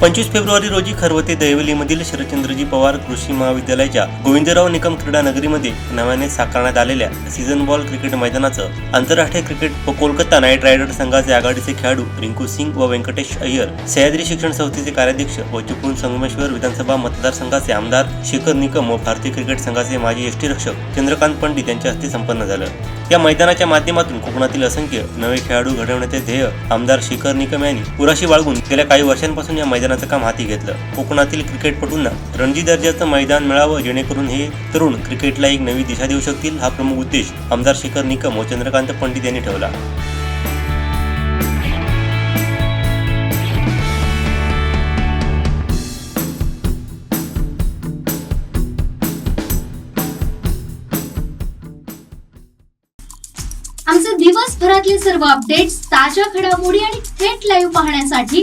पंचवीस फेब्रुवारी रोजी खरवते दैवलीमधील शरदचंद्रजी पवार कृषी महाविद्यालयाच्या गोविंदराव निकम क्रीडा नगरीमध्ये नव्याने साकारण्यात आलेल्या सीझन बॉल क्रिकेट मैदानाचं आंतरराष्ट्रीय क्रिकेट व कोलकाता नाईट रायडर संघाचे आघाडीचे खेळाडू रिंकू सिंग व व्यंकटेश अय्यर सह्याद्री शिक्षण संस्थेचे कार्याध्यक्ष व चिपळूण संगमेश्वर विधानसभा मतदारसंघाचे आमदार शेखर निकम व भारतीय क्रिकेट संघाचे माजी यष्टीरक्षक चंद्रकांत पंडित यांच्या हस्ते संपन्न झालं. या मैदानाच्या माध्यमातून कोकणातील असंख्य नवे खेळाडू घडवण्याचे ध्येय आमदार शेखर निकम यांनी पुराशी बाळगून गेल्या काही वर्षांपासून या मैदान मैदानाचं काम हाती घेतलं. कोकणातील क्रिकेटपटूंना रणजी दर्जाचं मैदान मिळावं जेणेकरून हे तरुण क्रिकेटला एक नवी दिशा देऊ शकतील हा प्रमुख उद्देश आमदार शेखर निकम व चंद्रकांत पंडित यांनी ठेवला. आमचे दिवसभरातले सर्व अपडेट्स ताज्या घडामोडी आणि थेट लाईव्ह पाहण्यासाठी